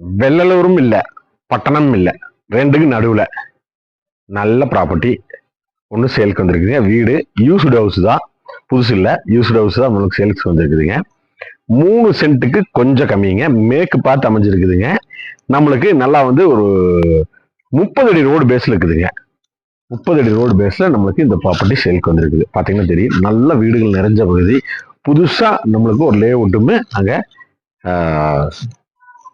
வெள்ளலூரும் இல்லை பட்டணம் இல்லை ரெண்டுக்கு நடுவில் நல்ல ப்ராப்பர்ட்டி ஒன்று சேலுக்கு வந்திருக்குதுங்க. வீடு யூஸ்டு ஹவுஸ் தான். புதுசு இல்லை யூஸ்டு ஹவுஸ் தான் உங்களுக்கு சேல்ஸ் வந்திருக்குதுங்க. மூணு சென்ட்டுக்கு கொஞ்சம் கம்மிங்க. மேற்கு பார்த்து அமைஞ்சிருக்குதுங்க. நம்மளுக்கு நல்லா வந்து ஒரு முப்பது அடி ரோடு பேஸில் இருக்குதுங்க. முப்பது அடி ரோடு பேஸில் நம்மளுக்கு இந்த ப்ராப்பர்ட்டி சேலுக்கு வந்திருக்குது. பார்த்தீங்கன்னா தெரியும். நல்ல வீடுகள் நிறைஞ்ச பகுதி. புதுசாக நம்மளுக்கு ஒரு லே அவுட்டுமே அங்கே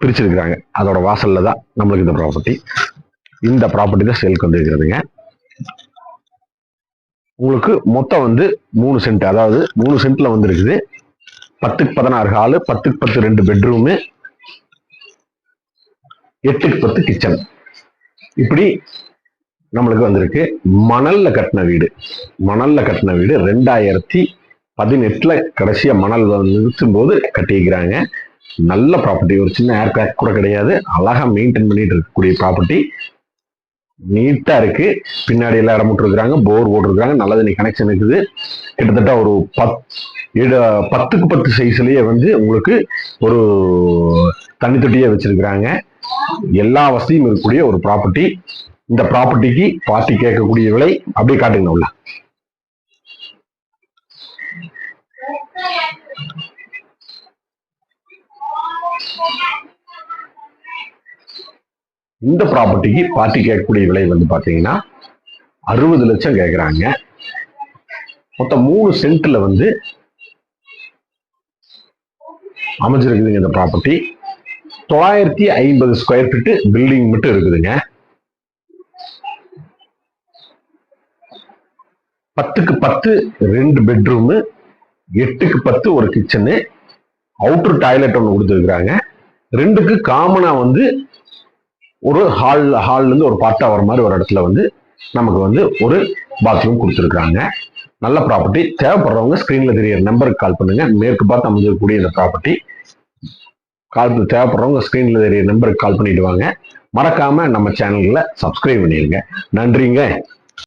பிரிச்சிருக்கிறாங்க. அதோட வாசல்ல தான் நம்மளுக்கு இந்த ப்ராப்பர்ட்டி இந்த ப்ராப்பர்ட்டி தான் சேலுக்கு வந்திருக்கிறதுங்க உங்களுக்கு மொத்தம் வந்து மூணு சென்ட் அதாவது மூணு சென்ட்ல வந்திருக்குது. பத்துக்கு பதினாறு ஹாலு பத்துக்கு பத்து ரெண்டு பெட்ரூமு எட்டுக்கு பத்து கிச்சன் இப்படி நம்மளுக்கு வந்திருக்கு. மணல்ல கட்டின வீடு. மணல்ல கட்டின வீடு ரெண்டாயிரத்தி பதினெட்டுல கடைசியா மணல் நிறுத்தும் போது கட்டிக்கிறாங்க நல்ல ப்ராப்பர்ட்டி ஒரு சின்ன ஏர் பேக் கூட கிடையாது. அழகா மெயின்டைன் பண்ணிட்டு இருக்கக்கூடிய ப்ராப்பர்ட்டி நீட்டா இருக்கு. பின்னாடி எல்லாம் இடம் விட்டுருக்காங்க போர் போட்டிருக்காங்க. நல்ல தண்ணி கனெக்ஷன் இருக்குது. கிட்டத்தட்ட ஒரு பத் பத்துக்கு பத்து சைஸ்லயே வந்து உங்களுக்கு ஒரு தண்ணி தொட்டியே வச்சிருக்கிறாங்க. எல்லா வசதியும் இருக்கக்கூடிய ஒரு ப்ராப்பர்ட்டி இந்த ப்ராப்பர்ட்டிக்கு பார்ட்டி கேட்கக்கூடிய விலை அப்படியே காட்டுங்க உள்ள. இந்த ப்ராப்பர்ட்டிக்கு பார்ட்டி கேட்கக்கூடிய விலை வந்து பாத்தீங்கன்னா அறுபது லட்சம் கேட்குறாங்க. மொத்தம் மூணு சென்ட்ல வந்து அமைஞ்சிருக்குதுங்க இந்த ப்ராப்பர்ட்டி தொள்ளாயிரத்தி ஐம்பது ஸ்கொயர் ஃபீட்டு பில்டிங் மட்டும் இருக்குதுங்க. பத்துக்கு பத்து ரெண்டு பெட்ரூமு எட்டுக்கு பத்து ஒரு கிச்சனு அவுட்டர் டாய்லெட் ஒன்று கொடுத்துருக்குறாங்க. ரெண்டுக்கு காமனாக வந்து ஒரு ஹால் ஹால்ல இருந்து ஒரு பார்ட்டா வர மாதிரி ஒரு இடத்துல வந்து நமக்கு வந்து ஒரு பாத்ரூம் கொடுத்துருக்காங்க நல்ல ப்ராப்பர்ட்டி தேவைப்படுறவங்க ஸ்க்ரீனில் தெரியற நம்பருக்கு கால் பண்ணுங்க. மேற்கு பார்த்து அமைஞ்சிருக்கக்கூடிய இந்த ப்ராப்பர்ட்டி கால் தேவைப்படுறவங்க ஸ்க்ரீனில் தெரியற நம்பருக்கு கால் பண்ணிவிடுவாங்க மறக்காமல் மறக்காம நம்ம சேனலில் சப்ஸ்கிரைப் பண்ணிடுங்க நன்றிங்க.